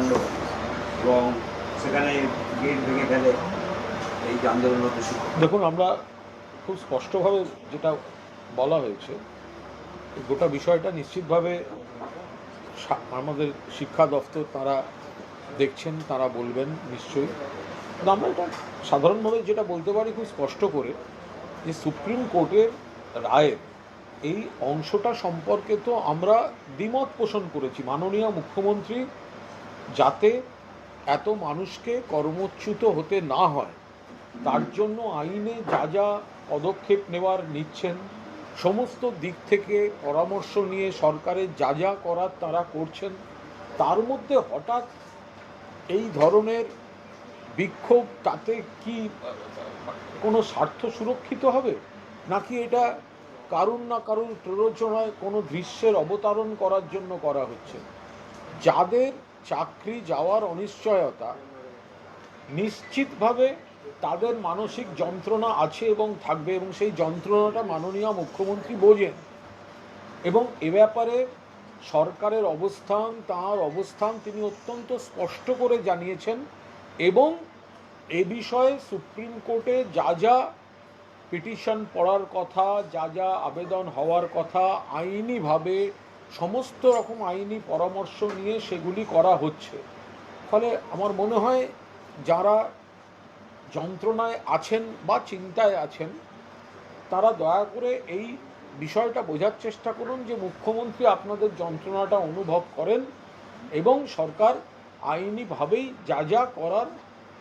হত্যাকাণ্ড এবং সেখানে গেট ভেঙে ফেলে এই যে আন্দোলনরত দেখুন, আমরা খুব স্পষ্টভাবে যেটা বলা হয়েছে, গোটা বিষয়টা নিশ্চিতভাবে আমাদের শিক্ষা দপ্তর তারা দেখছেন, তারা বলবেন নিশ্চয়ই। আমরা এটা সাধারণভাবে যেটা বলতে পারি খুব স্পষ্ট করে যে সুপ্রিম কোর্টের রায়ের এই অংশটা সম্পর্কে তো আমরা দ্বিমত পোষণ করেছি। মাননীয় মুখ্যমন্ত্রী যাতে এত মানুষকে কর্মচ্যুত হতে না হয়, তার জন্য আইনে যা যা পদক্ষেপ নেওয়ার নিচ্ছেন, সমস্ত দিক থেকে পরামর্শ নিয়ে সরকারের যা যা করার তারা করছেন, তার মধ্যে হঠাৎ এই ধরনের বিক্ষোভ তাতে কি কোনো স্বার্থ সুরক্ষিত হবে? নাকি এটা কারুর না কারুর প্ররোচনায় কোনো দৃশ্যের অবতারণ করার জন্য করা হচ্ছে? যাদের চাকরি যাওয়ার অনিশ্চয়তা, নিশ্চিতভাবে তাদের মানসিক যন্ত্রণা আছে এবং থাকবে এবং সেই যন্ত্রণাটা মাননীয় মুখ্যমন্ত্রী বোঝেন। এবং এ ব্যাপারে সরকারের অবস্থান, তার অবস্থান তিনি অত্যন্ত স্পষ্ট করে জানিয়েছেন এবং এ বিষয়ে সুপ্রিম কোর্টে যা যা পিটিশন পড়ার কথা, যা যা আবেদন হওয়ার কথা আইনিভাবে সমস্ত রকম আইনি পরামর্শ নিয়ে সেগুলি করা হচ্ছে। ফলে আমার মনে হয় যারা যন্ত্রণায় আছেন বা চিন্তায় আছেন, তারা দয়া করে এই বিষয়টা বোঝার চেষ্টা করুন যে মুখ্যমন্ত্রী আপনাদের যন্ত্রণাটা অনুভব করেন এবং সরকার আইনিভাবেই যা যা করার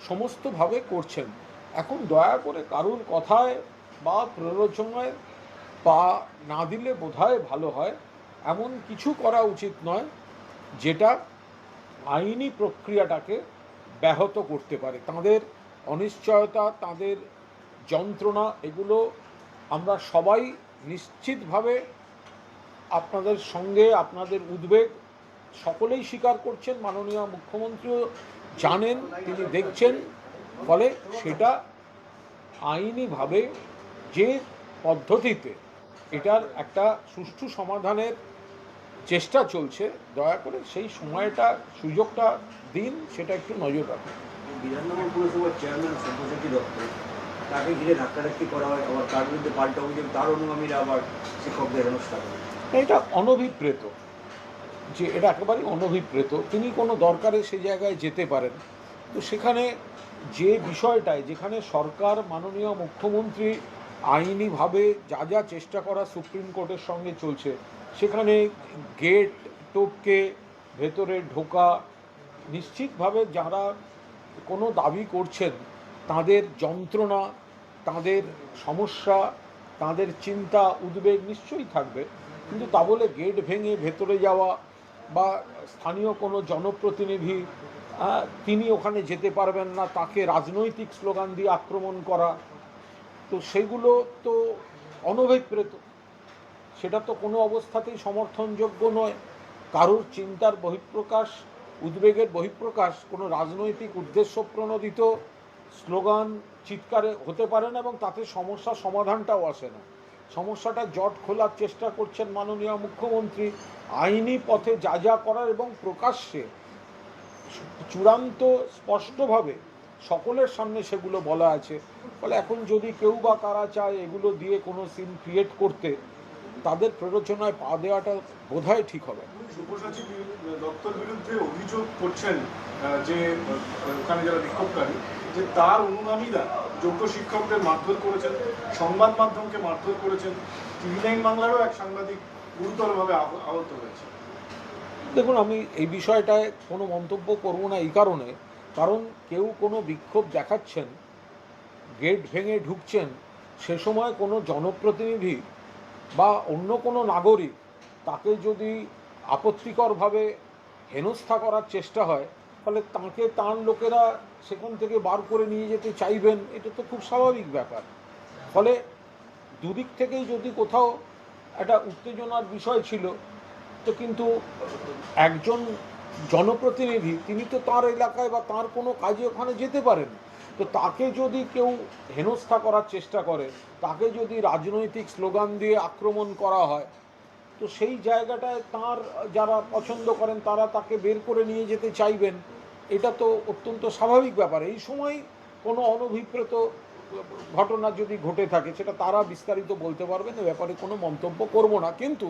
সমস্তভাবে করছেন। এখন দয়া করে কারুর কথায় বা প্ররোচনায় পা না দিলে বোধহয় ভালো হয়। এমন কিছু করা উচিত নয় যেটা আইনি প্রক্রিয়াটাকে ব্যাহত করতে পারে। তাদের অনিশ্চয়তা, তাদের যন্ত্রণা, এগুলো আমরা সবাই নিশ্চিতভাবে আপনাদের সঙ্গে, আপনাদের উদ্বেগ সকলেই স্বীকার করছেন, মাননীয় মুখ্যমন্ত্রীও জানেন, তিনি দেখছেন, ফলে সেটা আইনিভাবে যে পদ্ধতিতে এটার একটা সুষ্ঠু সমাধানের চেষ্টা চলছে দয়া করে সেই সময়টা সুযোগটা দিন সেটা একটু নজর রাখুন। বিধাননগর পুরসভার চেয়ারম্যান সব্যসাচী দত্ত তাকে ঘিরে ধাক্কাধাক্কি করা হয় আবার তার বিরুদ্ধে পাল্টা অভিযোগ তার অনুগামীরা আবার শিক্ষকদের করে। এটা অনভিপ্রেত যে এটা একেবারেই অনভিপ্রেত। তিনি কোনো দরকারে সে জায়গায় যেতে পারেন। তো সেখানে যে বিষয়টায় যেখানে সরকার মাননীয় মুখ্যমন্ত্রী আইনিভাবে যা যা চেষ্টা করা সুপ্রিম কোর্টের সঙ্গে চলছে, সেখানে গেট টোপকে ভেতরে ঢোকা, নিশ্চিতভাবে যারা কোনো দাবি করছেন, তাদের যন্ত্রণা, তাদের সমস্যা, তাদের চিন্তা, উদ্বেগ নিশ্চয়ই থাকবে। কিন্তু তা বলে গেট ভেঙে ভেতরে যাওয়া বা স্থানীয় কোনো জনপ্রতিনিধি তিনি ওখানে যেতে পারবেন না, তাকে রাজনৈতিক স্লোগান দিয়ে আক্রমণ করা তো সেগুলো তো অনভিপ্রেত। সেটা তো কোনো অবস্থাতেই সমর্থনযোগ্য নয়। কারোর চিন্তার বহিঃপ্রকাশ, উদ্বেগের বহিঃপ্রকাশ কোনো রাজনৈতিক উদ্দেশ্য প্রণোদিত স্লোগান চিৎকারে হতে পারে না এবং তাতে সমস্যার সমাধানটাও আসে না। সমস্যাটা জট খোলার চেষ্টা করছেন মাননীয় মুখ্যমন্ত্রী। আইনি পথে যা যা করার এবং প্রকাশ্যে চূড়ান্ত স্পষ্টভাবে সকলের সামনে সেগুলো বলা আছে। ফলে এখন যদি কেউ বা কারা চায় এগুলো দিয়ে কোনো সিন ক্রিয়েট করতে তাদের প্ররোচনায় পা দেওয়াটা বোধহয় ঠিক হবে। সব্যসাচী দত্তর বিরুদ্ধে অভিযোগ করছেন যে ওখানে যারা বিক্ষোভকারী যে তার অনুগামীরা যোগ্য শিক্ষকদের মারধর করেছেন সংবাদ মাধ্যমকে মারধর করেছেন টিভি নাইন বাংলারও এক সাংবাদিক গুরুতরভাবে আহ- আহত হয়েছে। দেখুন আমি এই বিষয়টায় কোনো মন্তব্য করব না এই কারণে। কারণ কেউ কোনো বিক্ষোভ দেখাচ্ছেন, গেট ভেঙে ঢুকছেন, সে সময় কোনো জনপ্রতিনিধি বা অন্য কোনো নাগরিক তাকে যদি আপত্তিকরভাবে হেনস্থা করার চেষ্টা হয়, ফলে তাকে তার লোকেরা সেখান থেকে বার করে নিয়ে যেতে চাইবেন, এটা তো খুব স্বাভাবিক ব্যাপার। ফলে দুদিক থেকেই যদি কোথাও একটা উত্তেজনার বিষয় ছিল, তো কিন্তু একজন জনপ্রতিনিধি, তিনি তো তার এলাকায় বা তার কোনো কাজে ওখানে যেতে পারেন। তো তাকে যদি কেউ হেনস্থা করার চেষ্টা করে, তাকে যদি রাজনৈতিক স্লোগান দিয়ে আক্রমণ করা হয়, তো সেই জায়গাটায় তার যারা পছন্দ করেন, তারা তাকে বের করে নিয়ে যেতে চাইবেন। এটা তো অত্যন্ত স্বাভাবিক ব্যাপার। এই সময় কোনো অনভিপ্রেত ঘটনা যদি ঘটে থাকে, সেটা তারা বিস্তারিত বলতে পারবেন, এ ব্যাপারে কোনো মন্তব্য করব না। কিন্তু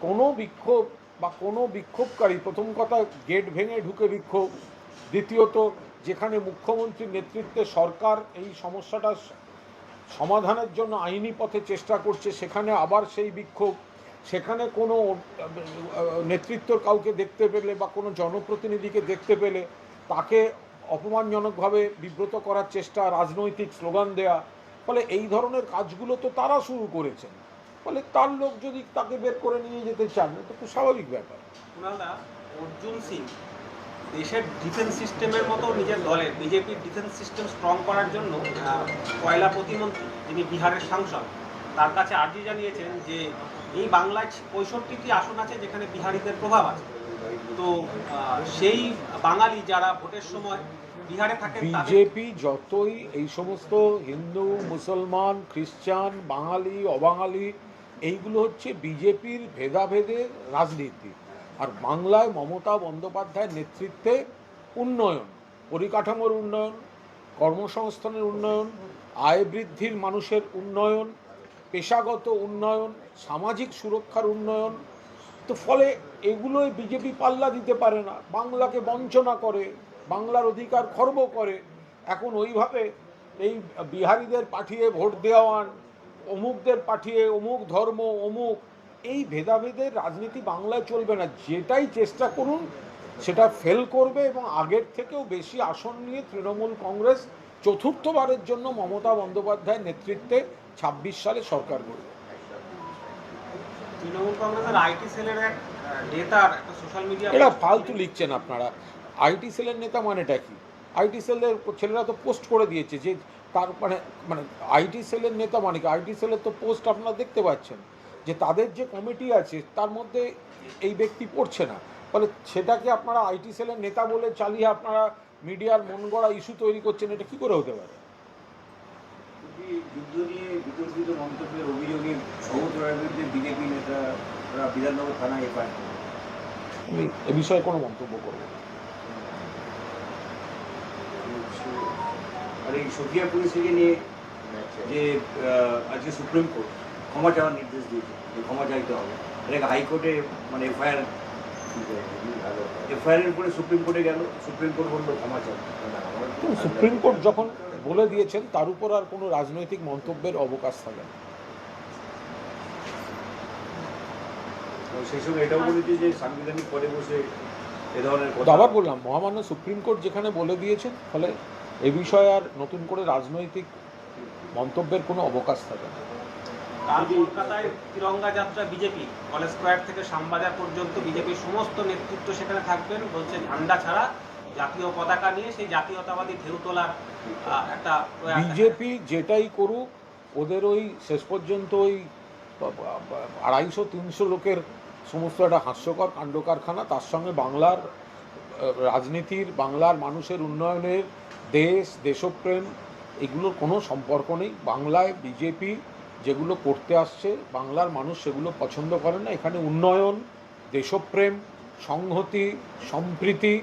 কোনো বিক্ষোভ বা কোনো বিক্ষোভকারী, প্রথম কথা, গেট ভেঙে ঢুকে বিক্ষোভ। দ্বিতীয়ত, যেখানে মুখ্যমন্ত্রীর নেতৃত্বে সরকার এই সমস্যাটা সমাধানের জন্য আইনি পথে চেষ্টা করছে, সেখানে আবার সেই বিক্ষোভ। সেখানে কোনো নেতৃত্বর কাউকে দেখতে পেলে বা কোনো জনপ্রতিনিধিকে দেখতে পেলে, তাকে অপমানজনকভাবে বিব্রত করার চেষ্টা, রাজনৈতিক স্লোগান দেয়া। ফলে এই ধরনের কাজগুলো তো তারা শুরু করেছেন। ফলে তার লোক যদি তাকে বের করে নিয়ে যেতে চান তো খুব স্বাভাবিক ব্যাপার। কুণালদা অর্জুন সিং দেশের ডিফেন্স সিস্টেমের মতো নিজের দলের বিজেপির ডিফেন্স সিস্টেম স্ট্রং করার জন্য কয়লা প্রতিমন্ত্রী যিনি বিহারের সাংসদ তার কাছে আর্জি জানিয়েছেন যে এই বাংলায় পঁয়ষট্টিটি আসন আছে যেখানে বিহারিদের প্রভাব আছে। তো সেই বাঙালি যারা ভোটের সময় বিহারে থাকেন বিজেপি যতই এই সমস্ত হিন্দু মুসলমান খ্রিস্টান বাঙালি অবাঙালি এইগুলো হচ্ছে বিজেপির ভেদাভেদের রাজনীতি। আর বাংলায় মমতা বন্দ্যোপাধ্যায়ের নেতৃত্বে উন্নয়ন, পরিকাঠামোর উন্নয়ন, কর্মসংস্থানের উন্নয়ন, আয় বৃদ্ধির মানুষের উন্নয়ন, পেশাগত উন্নয়ন, সামাজিক সুরক্ষার উন্নয়ন। তো ফলে এগুলোই বিজেপি পাল্লা দিতে পারে না। বাংলাকে বঞ্চনা করে, বাংলার অধিকার খর্ব করে। এখন ওইভাবে এই বিহারীদের পাঠিয়ে ভোট দেওয়ান অমুকদের পাঠিয়ে অমুক ধর্ম অমুক। এই ভেদাভেদের রাজনীতি বাংলায় চলবে না। যেটাই চেষ্টা করুন সেটা ফেল করবে এবং আগের থেকেও বেশি আসন নিয়ে তৃণমূল কংগ্রেস চতুর্থবারের জন্য মমতা বন্দ্যোপাধ্যায়ের নেতৃত্বে ছাব্বিশ সালে সরকার করবে তৃণমূল কংগ্রেসের আইটি সেলের এক নেতার একটা সোশ্যাল মিডিয়া এটা ফালতু লিখছেন আপনারা। আইটি সেলের নেতা মানেটা কি? আইটি সেলের ছেলেরা তো পোস্ট করে দিয়েছে যে তার মানে মানে আইটি সেলের নেতা মানে কি আইটি সেলের তো পোস্ট আপনারা দেখতে পাচ্ছেন যে তাদের যে কমিটি আছে তার মধ্যে এই ব্যক্তি পড়ছে না। ফলে সেটাকে আপনারা আইটি সেলের নেতা বলে চালিয়ে আপনারা মিডিয়ার মন গড়া ইস্যু তৈরি করছেন এটা কি করে হতে পারে? যুদ্ধ নিয়ে বিতর্কিত মন্তব্যের অভিযোগে বিরুদ্ধে বিজেপি নেতারা বিধাননগর থানায় এফআইআর আমি এ বিষয়ে কোনো মন্তব্য করব না। আর এই সফিয়া পুলিশকে নিয়ে যে আজকে সুপ্রিম কোর্ট ক্ষমা চাওয়ার নির্দেশ দিয়েছে যে ক্ষমা চাইতে হবে। এটাকে হাইকোর্টে মানে এফআইআর এফআইআর উপরে সুপ্রিম কোর্টে গেল সুপ্রিম কোর্ট বলল ক্ষমা চাও। সুপ্রিম কোর্ট যখন বলে দিয়েছেন তার উপর আর কোনো রাজনৈতিক মন্তব্যের অবকাশ থাকে না। সেই সঙ্গে এটাও বলেছে যে সাংবিধানিক পদে বসে এ ধরনের আবার বললাম মহামান্য সুপ্রিম কোর্ট যেখানে বলে দিয়েছেন ফলে এ বিষয়ে আর নতুন করে রাজনৈতিক মন্তব্যের কোনো অবকাশ থাকে না। কাল কলকাতায় তিরঙ্গা যাত্রা বিজেপি কলেজ স্কোয়ার থেকে শ্যামবাজার পর্যন্ত বিজেপির সমস্ত নেতৃত্ব সেখানে থাকবেন বলছে ঝান্ডা ছাড়া। জাতীয় পতাকা নিয়ে সেই জাতীয়তাবাদী ঢেউ তোলার একটা বিজেপি যেটাই করুক ওদের ওই শেষ পর্যন্ত ওই আড়াইশো তিনশো লোকের সমস্ত একটা হাস্যকর কাণ্ড কারখানা তার সঙ্গে বাংলার রাজনীতির বাংলার মানুষের উন্নয়নের দেশ, দেশপ্রেম, এগুলোর কোনো সম্পর্ক নেই। বাংলায় বিজেপি যেগুলো করতে আসছে, বাংলার মানুষ সেগুলো পছন্দ করে না। এখানে উন্নয়ন, দেশপ্রেম, সংহতি, সম্প্রীতি,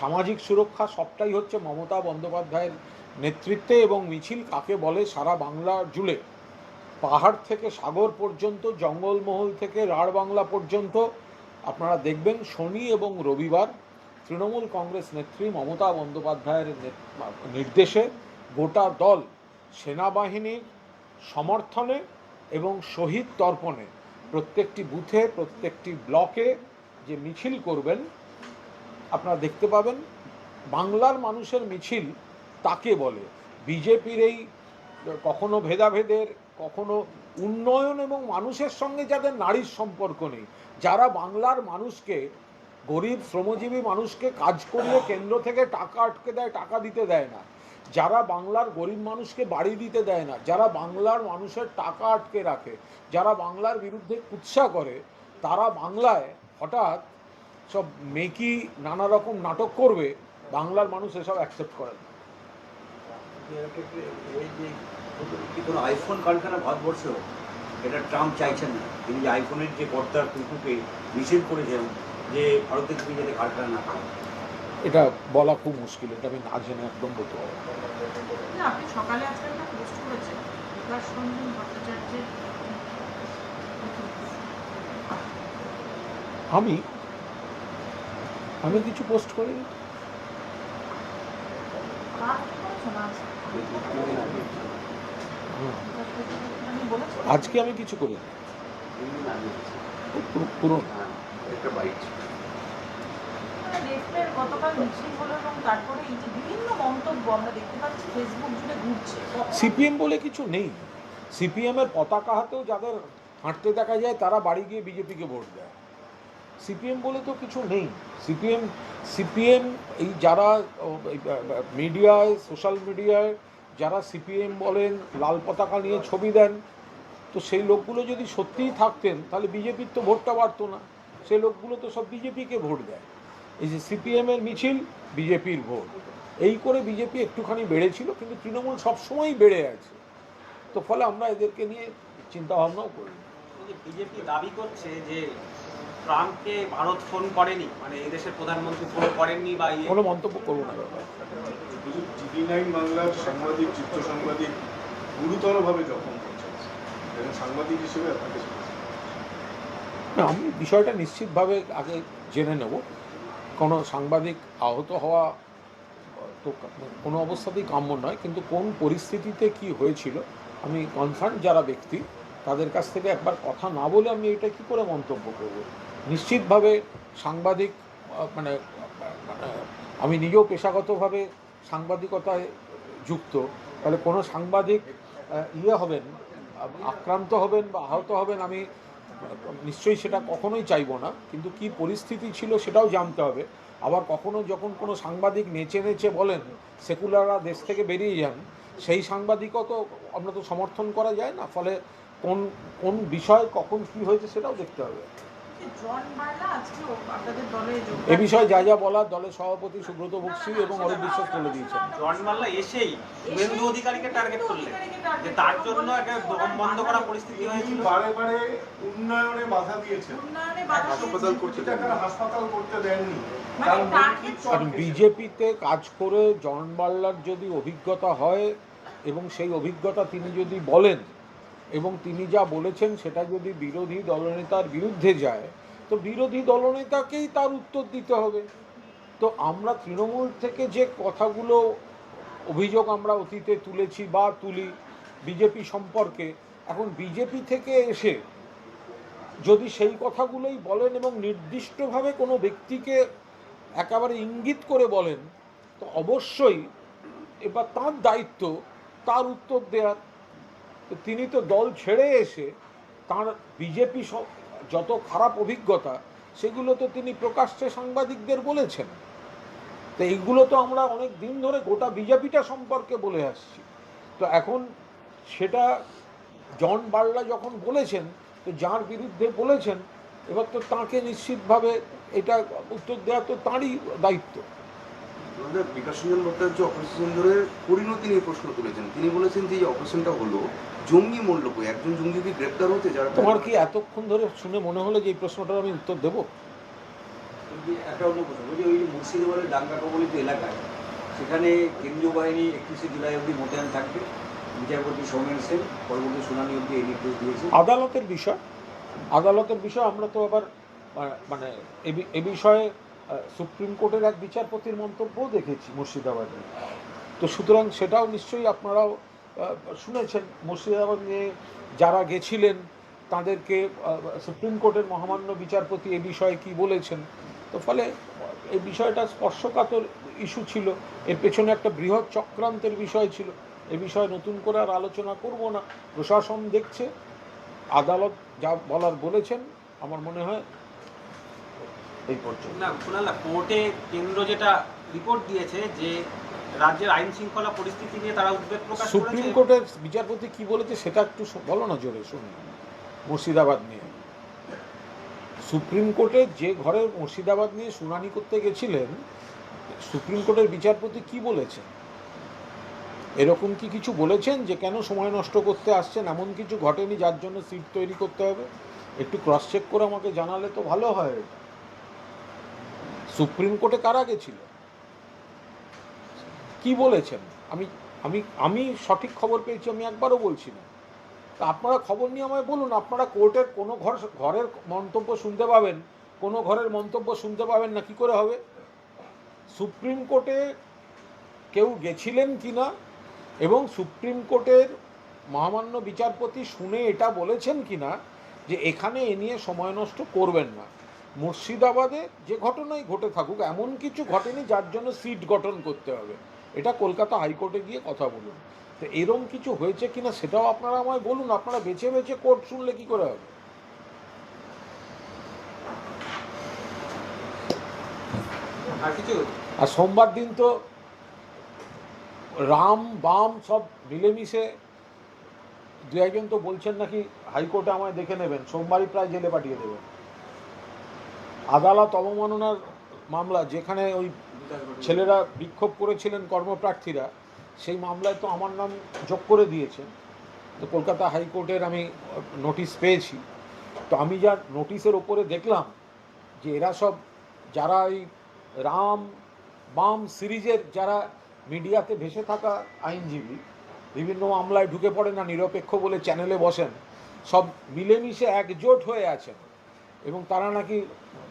সামাজিক সুরক্ষা সবটাই হচ্ছে মমতা বন্দ্যোপাধ্যায়ের নেতৃত্বে এবং মিছিল কাকে বলে সারা বাংলা জুড়ে। পাহাড় থেকে সাগর পর্যন্ত, জঙ্গলমহল থেকে রাঢ় বাংলা পর্যন্ত আপনারা দেখবেন শনি এবং রবিবার তৃণমূল কংগ্রেস নেত্রী মমতা বন্দ্যোপাধ্যায়ের নির্দেশে গোটা দল সেনাবাহিনীর সমর্থনে এবং শহীদ তর্পণে প্রত্যেকটি বুথে, প্রত্যেকটি ব্লকে যে মিছিল করবেন, আপনারা দেখতে পাবেন, বাংলার মানুষের মিছিল তাকে বলে। বিজেপির এই কখনো ভেদাভেদের, কখনো উন্নয়ন এবং মানুষের সঙ্গে যাদের নারীর সম্পর্ক নেই, যারা বাংলার মানুষকে গরিব শ্রমজীবী মানুষকে কাজ করিয়ে কেন্দ্র থেকে টাকা আটকে দেয়, টাকা দিতে দেয় না। যারা বাংলার গরিব মানুষকে বাড়ি দিতে দেয় না, যারা বাংলার মানুষের টাকা আটকে রাখে, যারা বাংলার বিরুদ্ধে কুৎসা করে, তারা বাংলায় হঠাৎ সব মেকি নানা রকম নাটক করবে, বাংলার মানুষ এসব অ্যাকসেপ্ট করে না। কোনো আইফোন কারখানা ভারতবর্ষেও এটা ট্রাম্প চাইছেন না। তিনি যে আইফোনের যে পর্দার কুকুকে নিষেধ করেছেন যে ভারতের থেকে যাতে কারখানা না করে এটা বলা খুব মুশকিল এটা আমি না জেনে একদম বলতে পারব আপনি সকালে আজকে একটা পোস্ট করেছেন। বিকাশ রঞ্জন ভট্টাচার্যের আমি? আমি কিছু পোস্ট করিনি কার? আজকে আমি কিছু পুরো- পুরো একটা বাইক রেফের গতকাল মিছিল হলো এবং তারপরে এই যে বিভিন্ন মন্তব্য আমরা দেখতে পাচ্ছি ফেসবুক জুড়ে ঘুরছে। সিপিএম বলে কিছু নেই। সিপিএমের পতাকা হাতেও যাদের হাঁটতে দেখা যায় তারা বাড়ি গিয়ে বিজেপিকে ভোট দেয়। সিপিএম বলে তো কিছু নেই। সিপিএম সিপিএম এই যারা মিডিয়ায় সোশ্যাল মিডিয়ায় যারা সিপিএম বলেন লাল পতাকা নিয়ে ছবি দেন তো সেই লোকগুলো যদি সত্যিই থাকতেন তাহলে বিজেপির তো ভোটটা বাড়তো না। সেই লোকগুলো তো সব বিজেপিকে ভোট দেয়। এই যে সিপিএমের মিছিল বিজেপির ভোট। এই করে বিজেপি একটুখানি বেড়েছিল কিন্তু তৃণমূল সবসময়ই বেড়ে আছে। তো ফলে আমরা এদেরকে নিয়ে চিন্তা ভাবনাও করি বিজেপি দাবি করছে যে ট্রাম্পকে ভারত ফোন করেনি মানে এদেশের প্রধানমন্ত্রী ফোন করেননি বা কোনো মন্তব্য করব না। ব্যাপারে টিভি নাইন বাংলার সাংবাদিক চিত্র সাংবাদিক গুরুতরভাবে জখম করছেন সাংবাদিক হিসেবে আপনাকে। না, আমি বিষয়টা নিশ্চিতভাবে আগে জেনে নেব। কোনো সাংবাদিক আহত হওয়া তো কোনো অবস্থাতেই কাম্য নয়, কিন্তু কোন পরিস্থিতিতে কি হয়েছিল, আমি কনসার্ন যারা ব্যক্তি, তাদের কাছ থেকে একবার কথা না বলে আমি এটা কি করে মন্তব্য করব? নিশ্চিতভাবে সাংবাদিক মানে আমি নিজেও পেশাগতভাবে সাংবাদিকতায় যুক্ত, তাহলে কোনো সাংবাদিক ইয়ে হবেন, আক্রান্ত হবেন বা আহত হবেন, আমি নিশ্চয়ই সেটা কখনোই চাইব না, কিন্তু কি পরিস্থিতি ছিল সেটাও জানতে হবে। আবার কখনো যখন কোনো সাংবাদিক নেচে নেচে বলেন, সেকুলাররা দেশ থেকে বেরিয়ে যান, সেই সাংবাদিকও তো আমরা তো সমর্থন করা যায় না, ফলে কোন কোন বিষয় কখন কী হয়েছে সেটাও দেখতে হবে। এ বিষয়ে যা যা বলার দলের সভাপতি সুব্রত বক্সি এবং অরূপ বিশ্বাস বলে দিয়েছেন। জন মাল্লা এসেই শুভেন্দু অধিকারীকে টার্গেট করলেন। যে তার জন্য একটা বন্ধ করা পরিস্থিতি হয়েছিল। বারে বারে উন্নয়নে বাধা দিয়েছেন। উন্নয়নে বাধা হাসপাতাল দিয়েছে। করছে। হাসপাতাল করতে দেননি। মানে বিজেপিতে কাজ করে জন বার্লার যদি অভিজ্ঞতা হয় এবং সেই অভিজ্ঞতা তিনি যদি বলেন এবং তিনি যা বলেছেন সেটা যদি বিরোধী দলনেতার বিরুদ্ধে যায়, তো বিরোধী দলনেতাকেই তার উত্তর দিতে হবে। তো আমরা তৃণমূল থেকে যে কথাগুলো অভিযোগ আমরা অতীতে তুলেছি বা তুলি বিজেপি সম্পর্কে, এখন বিজেপি থেকে এসে যদি সেই কথাগুলোই বলেন এবং নির্দিষ্টভাবে কোনো ব্যক্তিকে একেবারে ইঙ্গিত করে বলেন, তো অবশ্যই এবার তার দায়িত্ব, তার উত্তর দেওয়ার তো তিনি তো দল ছেড়ে এসে তার বিজেপি যত খারাপ অভিজ্ঞতা, সেগুলো তো তিনি প্রকাশ্যে সাংবাদিকদের বলেছেন। তো এইগুলো তো আমরা অনেক দিন ধরে গোটা বিজেপিটা সম্পর্কে বলে আসছি। তো এখন সেটা জন বার্লা যখন বলেছেন, তো যার বিরুদ্ধে বলেছেন, এবার তো তাঁকে নিশ্চিতভাবে এটা উত্তর দেওয়া তো তাঁরই দায়িত্ব। আমাদের বিকাশ রঞ্জন ভট্টাচার্য অপারেশন সুন্দরের পরিণতি নিয়ে প্রশ্ন তুলেছেন তিনি বলেছেন যে এই অপারেশনটা হলো জঙ্গি মূল্য কই একজন জঙ্গি কি গ্রেপ্তার হতে যারা তোমার কি এতক্ষণ ধরে শুনে মনে হলো যে এই প্রশ্নটার আমি উত্তর দেবো? একটা অন্য কথা বলছি ওই মুর্শিদাবাদের দাঙ্গা কবলিত এলাকায় সেখানে কেন্দ্রীয় বাহিনী একত্রিশে জুলাই অবধি মোতায়েন থাকবে। বিচারপতি সৌমেন সেন পরবর্তী শুনানি অবধি এই নির্দেশ দিয়েছে। আদালতের বিষয়? আদালতের বিষয় আমরা তো আবার মানে এ এ বিষয়ে সুপ্রিম কোর্টের এক বিচারপতির মন্তব্যও দেখেছি মুর্শিদাবাদে। তো সুতরাং সেটাও নিশ্চয়ই আপনারাও শুনেছেন। মুর্শিদাবাদ নিয়ে যারা গেছিলেন, তাদেরকে সুপ্রিম কোর্টের মহামান্য বিচারপতি এ বিষয়ে কি বলেছেন? তো ফলে এই বিষয়টা স্পর্শকাতর ইস্যু ছিল। এর পেছনে একটা বৃহৎ চক্রান্তের বিষয় ছিল। এ বিষয়ে নতুন করে আর আলোচনা করব না। প্রশাসন দেখছে। আদালত যা বলার বলেছেন, আমার মনে হয় এই পর্যন্ত না কুণাল কোর্টে কেন্দ্র যেটা রিপোর্ট দিয়েছে যে রাজ্যের আইন শৃঙ্খলা পরিস্থিতি নিয়ে তারা উদ্বেগ প্রকাশ সুপ্রিম কোর্টের বিচারপতি কি বলেছে সেটা একটু বলো না জোরে শুনি। মুর্শিদাবাদ নিয়ে। সুপ্রিম কোর্টে যে ঘরে মুর্শিদাবাদ নিয়ে শুনানি করতে গেছিলেন সুপ্রিম কোর্টের বিচারপতি কি বলেছেন? এরকম কি কিছু বলেছেন যে কেন সময় নষ্ট করতে আসছেন? এমন কিছু ঘটেনি যার জন্য সিট তৈরি করতে হবে? একটু ক্রস চেক করে আমাকে জানালে তো ভালো হয়। এটা সুপ্রিম কোর্টে কারা গেছিল কি বলেছেন? আমি আমি আমি সঠিক খবর পেয়েছি, আমি একবারও বলছি না। তা আপনারা খবর নিয়ে আমায় বলুন, আপনারা কোর্টের কোনো ঘর, ঘরের মন্তব্য শুনতে পাবেন, কোনো ঘরের মন্তব্য শুনতে পাবেন না, কি করে হবে? সুপ্রিম কোর্টে কেউ গেছিলেন কি না? এবং সুপ্রিম কোর্টের মহামান্য বিচারপতি শুনে এটা বলেছেন কি না? যে এখানে এ নিয়ে সময় নষ্ট করবেন না। মুর্শিদাবাদে যে ঘটনাই ঘটে থাকুক এমন কিছু ঘটেনি যার জন্য সিট গঠন করতে হবে। এটা কলকাতা হাইকোর্টে গিয়ে কথা বলুন। তো এরম কিছু হয়েছে কিনা সেটাও আপনারা আমায় বলুন আপনারা বেছে বেছে কোর্ট শুনলে কি করে হবে? আর কিছু? আর সোমবার দিন তো রাম বাম সব মিলেমিশে দু একজন তো বলছেন নাকি হাইকোর্টে আমায় দেখে নেবেন সোমবারই প্রায় জেলে পাঠিয়ে দেবেন। আদালত অবমাননার মামলা যেখানে ওই ছেলেরা বিক্ষোভ করেছিলেন কর্মপ্রার্থীরা, সেই মামলায় তো আমার নাম যোগ করে দিয়েছেন। তো কলকাতা হাইকোর্টের আমি নোটিশ পেয়েছি। তো আমি যা নোটিশের ওপরে দেখলাম যে এরা সব যারা এই রাম বাম সিরিজের যারা মিডিয়াতে ভেসে থাকা আইনজীবী, বিভিন্ন মামলায় ঢুকে পড়ে না, নিরপেক্ষ বলে চ্যানেলে বসেন, সব মিলেমিশে একজোট হয়ে আছেন। এবং তারা নাকি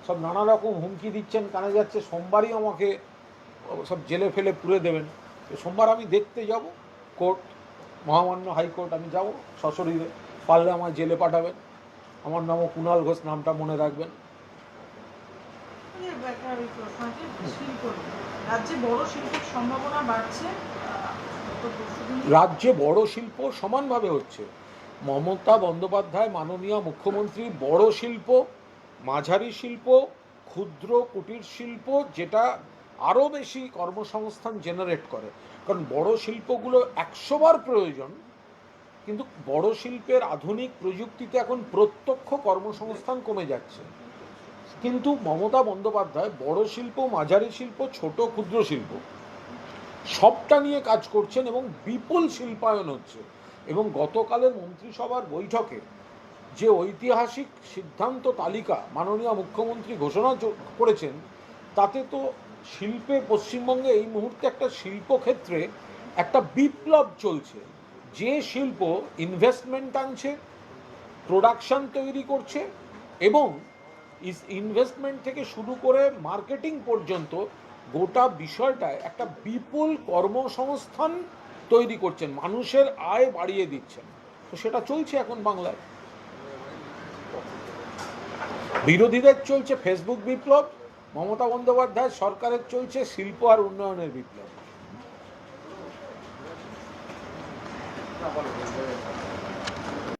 সব নানা রকম হুমকি দিচ্ছেন কানে যাচ্ছে সোমবারই আমাকে সব জেলে ফেলে পুরে দেবেন। তো সোমবার আমি দেখতে যাব কোর্ট মহামান্য হাইকোর্ট আমি যাব সশরীরে। পারলে আমার জেলে পাঠাবেন। আমার নামও কুণাল ঘোষ নামটা মনে রাখবেন। পরশুদিন রাজ্যে বড় শিল্প সমানভাবে হচ্ছে। মমতা বন্দ্যোপাধ্যায় মাননীয় মুখ্যমন্ত্রী বড় শিল্প মাঝারি শিল্প, ক্ষুদ্র কুটির শিল্প, যেটা আরও বেশি কর্মসংস্থান জেনারেট করে। কারণ বড় শিল্পগুলো একশোবার প্রয়োজন, কিন্তু বড় শিল্পের আধুনিক প্রযুক্তিতে এখন প্রত্যক্ষ কর্মসংস্থান কমে যাচ্ছে। কিন্তু মমতা বন্দ্যোপাধ্যায় বড় শিল্প, মাঝারি শিল্প, ছোট, ক্ষুদ্র শিল্প, সবটা নিয়ে কাজ করছেন এবং বিপুল শিল্পায়ন হচ্ছে। এবং গতকালের মন্ত্রিসভার বৈঠকে যে ঐতিহাসিক সিদ্ধান্ত তালিকা মাননীয় মুখ্যমন্ত্রী ঘোষণা করেছেন, তাতে তো শিল্পে পশ্চিমবঙ্গে এই মুহূর্তে একটা শিল্পক্ষেত্রে একটা বিপ্লব চলছে। যে শিল্প ইনভেস্টমেন্ট আনছে প্রোডাকশন তৈরি করছে এবং ইনভেস্টমেন্ট থেকে শুরু করে মার্কেটিং পর্যন্ত গোটা বিষয়টায় একটা বিপুল কর্মসংস্থান তৈরি করছেন, মানুষের আয় বাড়িয়ে দিচ্ছেন। তো সেটা চলছে এখন বাংলায়। বিরোধীদের চলছে ফেসবুক বিপ্লব মমতা বন্দ্যোপাধ্যায় সরকারের চলছে শিল্প আর উন্নয়নের বিপ্লব।